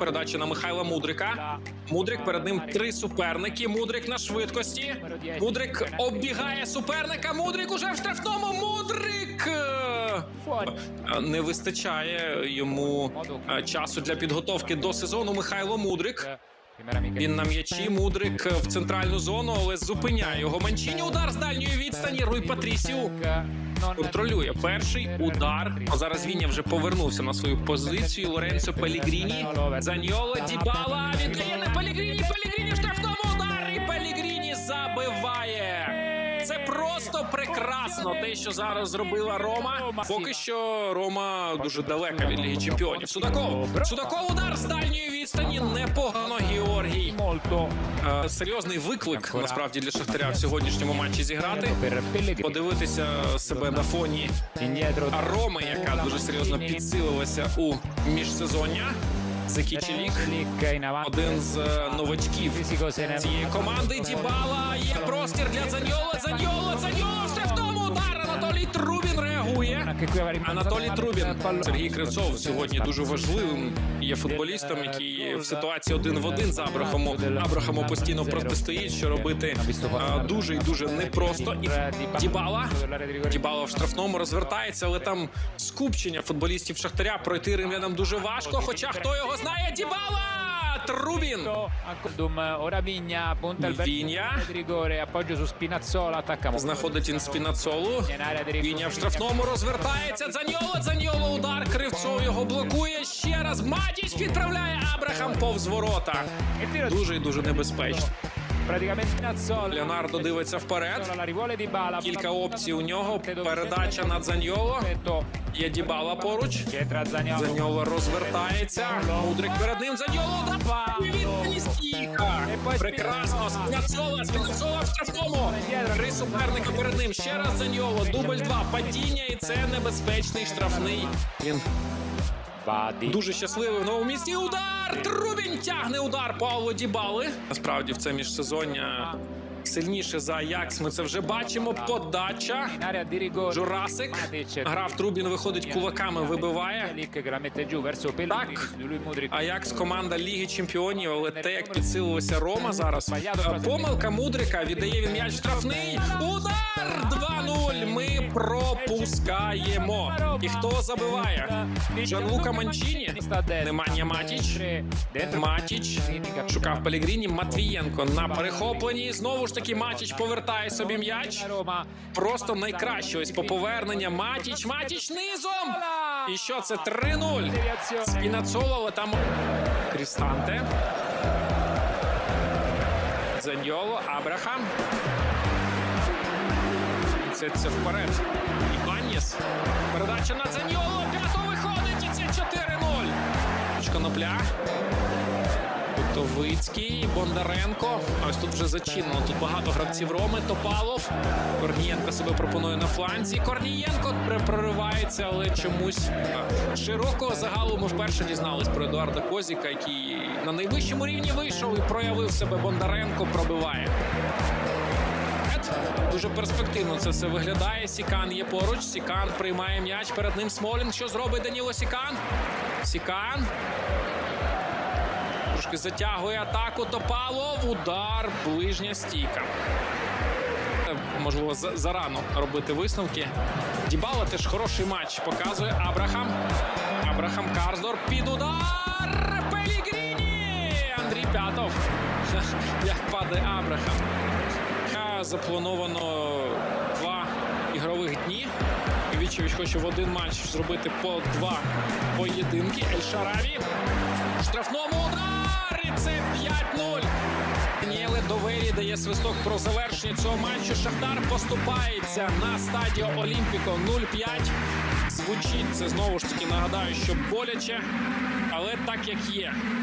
Передача на Михайла Мудрика. Мудрик перед ним три суперники. Мудрик на швидкості. Мудрик оббігає суперника. Мудрик уже в штрафному. Мудрик е, не вистачає йому е, часу для підготовки до сезону. Михайло Мудрик. Він на м'ячі. Мудрик в центральну зону, але зупиняє його Манчіні. Удар з дальньої відстані. Руй Патрісіу контролює перший удар. А зараз Віня вже повернувся на свою позицію. Лоренцо Пелігріні. Заньоло Дібала. Віддає на Пелігріні. Пелігріні в штрафному ударі. Пелігріні забиває. Це просто прекрасно. Те, що зараз зробила Рома. Поки що Рома дуже далека від Ліги Чемпіонів. Судаков. Судаков удар з дальньої відстані. Непогано Георгій. Е, серйозний виклик насправді для Шахтаря в сьогоднішньому матчі зіграти. Подивитися себе на фоні Роми, яка дуже серйозно підсилилася у міжсезоння. Закічі лік. Один з е, новачків цієї команди. Дібала є простір для Заньола. Заньола, Заньола Анатолій Трубін, Сергій Кривцов сьогодні дуже важливим є футболістом, який в ситуації один в один з Абрахамом. Абрахаму постійно протистоїть, що робити дуже і дуже непросто. І Дібала, Дібала в штрафному розвертається, але там скупчення футболістів Шахтаря пройти римлянам дуже важко. Хоча хто його знає, Дібала! Трубін! Ora Vigna punta il Vigna. rigore, appoggio su Spinazzola, attacca Знаходить він спінацолу. Віня в штрафному розвертається. Дзаньоло, Дзаньоло, удар. Кривцов його блокує. Ще раз. Матіч підправляє Абрахам повз ворота. Дуже і дуже небезпечно. Леонардо дивиться вперед. Кілька опцій у нього. Передача на Дзаньоло. Є Дібала поруч. П'єтра Заняв. Заньоло розвертається. Мудрик перед ним. Заньоло удар. Віддані. Прекрасно. Спінацола. Спінацола в штрафному. Три суперника перед ним. Ще раз Заньоло. Дубль два. Падіння. І це небезпечний штрафний. Він дуже щасливий в новому місті. Удар! Тягне удар Павло Дібали. Насправді в це міжсезоння сильніше за Аякс. Ми це вже бачимо. Подача. In area. Журасик. Грав Трубін, виходить кулаками, вибиває. Так. Аякс команда Ліги Чемпіонів, але те, як підсилилася Рома зараз. Помилка Мудрика віддає він м'яч штрафний. Удар! 2-0. Ми пропускаємо. І хто забиває? Джанлука Манчіні. Немання Матіч. Матіч шукав Пелігріні. Матвієнко на перехопленні. Знову ж таки, Матіч повертає собі м'яч. Просто найкраще ось по повернення. Матіч, Матіч низом. І що це 3-0. Спінацоло, там Крістанте. Заньоло, Абрахам. Це вперед. Ібаніс. Передача на Заньоло. П'ято виходить. І це 4-0. Конопля. Товицький, Бондаренко. Ось тут вже зачинено. Тут багато гравців Роми. Топалов. Корнієнко себе пропонує на фланзі. Корнієнко проривається, але чомусь широкого загалу ми вперше дізнались про Едуарда Козіка, який на найвищому рівні вийшов і проявив себе. Бондаренко пробиває. Дуже перспективно це все виглядає. Сікан є поруч. Сікан приймає м'яч. Перед ним Смолін. Що зробить Даніло Сікан? Сікан. Трошки затягує атаку. Топалов. Удар. Ближня стійка. Можливо, зарано робити висновки. Дібала теж хороший матч показує. Абрахам. Абрахам Карздор під удар. Пелігріні. Андрій Пятов. Як падає Абрахам. Заплановано два ігрових дні. Вічевич хоче в один матч зробити по два поєдинки. Ель Шараві. Штрафному удар! І це 5-0. Даніеле Довері дає свисток про завершення цього матчу. Шахтар поступається на стадіо Олімпіко 0-5. Звучить це знову ж таки. Нагадаю, що боляче, але так як є.